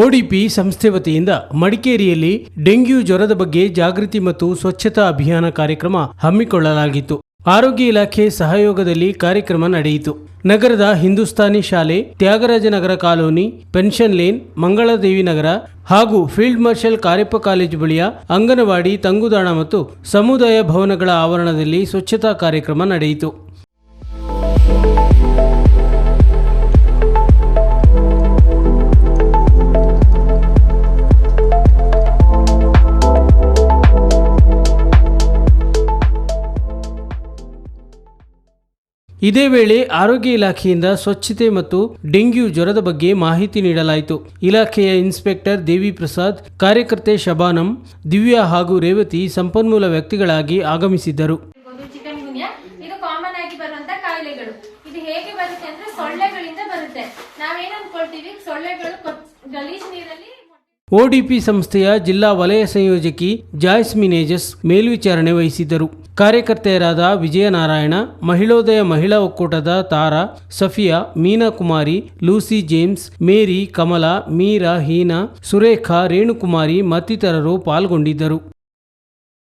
ODP ಸಂಸ್ಥೆ ವತಿಯಿಂದ ಮಡಿಕೇರಿಯಲ್ಲಿ ಡೆಂಗ್ಯೂ ಜ್ವರದ ಬಗ್ಗೆ ಜಾಗೃತಿ ಮತ್ತು ಸ್ವಚ್ಛತಾ ಅಭಿಯಾನ ಕಾರ್ಯಕ್ರಮ ಹಮ್ಮಿಕೊಳ್ಳಲಾಗಿತ್ತು. ಆರೋಗ್ಯ ಇಲಾಖೆ ಸಹಯೋಗದಲ್ಲಿ ಕಾರ್ಯಕ್ರಮ ನಡೆಯಿತು. ನಗರದ ಹಿಂದೂಸ್ತಾನಿ ಶಾಲೆ, Thyagarajanagar colony, pension lane, Mangaladevi Nagar ಹಾಗೂ ಫೀಲ್ಡ್ ಮಾರ್ಷಲ್ ಕಾರ್ಯಪ್ಪ ಕಾಲೇಜು ಬಳಿಯ ಅಂಗನವಾಡಿ, ತಂಗುದಾಣ ಮತ್ತು ಸಮುದಾಯ ಭವನಗಳ ಆವರಣದಲ್ಲಿ ಸ್ವಚ್ಛತಾ ಕಾರ್ಯಕ್ರಮ ನಡೆಯಿತು. ಇದೇ ವೇಳೆ ಆರೋಗ್ಯ ಇಲಾಖೆಯಿಂದ ಸ್ವಚ್ಛತೆ ಮತ್ತು ಡೆಂಗ್ಯೂ ಜ್ವರದ ಬಗ್ಗೆ ಮಾಹಿತಿ ನೀಡಲಾಯಿತು. ಇಲಾಖೆಯ ಇನ್ಸ್ಪೆಕ್ಟರ್ ದೇವಿ ಪ್ರಸಾದ್ ಕಾರ್ಯಕರ್ತೆ ಶಬಾನಂ ದಿವ್ಯಾ ಹಾಗೂ ರೇವತಿ ಸಂಪನ್ಮೂಲ ವ್ಯಕ್ತಿಗಳಾಗಿ ಆಗಮಿಸಿದ್ದರು. ಓಡಿಪಿ ಒಡಿಪಿ ಸಂಸ್ಥೆಯ ಜಿಲ್ಲಾ ವಲಯ ಸಂಯೋಜಕಿ ಜಾಯ್ಸ್ ಮಿನೇಜಸ್ ಮೇಲ್ವಿಚಾರಣೆ ವಹಿಸಿದ್ದರು. ಕಾರ್ಯಕರ್ತೆಯರಾದ ವಿಜಯನಾರಾಯಣ, ಮಹಿಳೋದಯ ಮಹಿಳಾ ಒಕ್ಕೂಟದ Tara, Safiya Meena Kumari Lucy James, Mary, Kamala, Meera, Heena, Surekha, Renukumari ಮತ್ತಿತರರು ಪಾಲ್ಗೊಂಡಿದ್ದರು.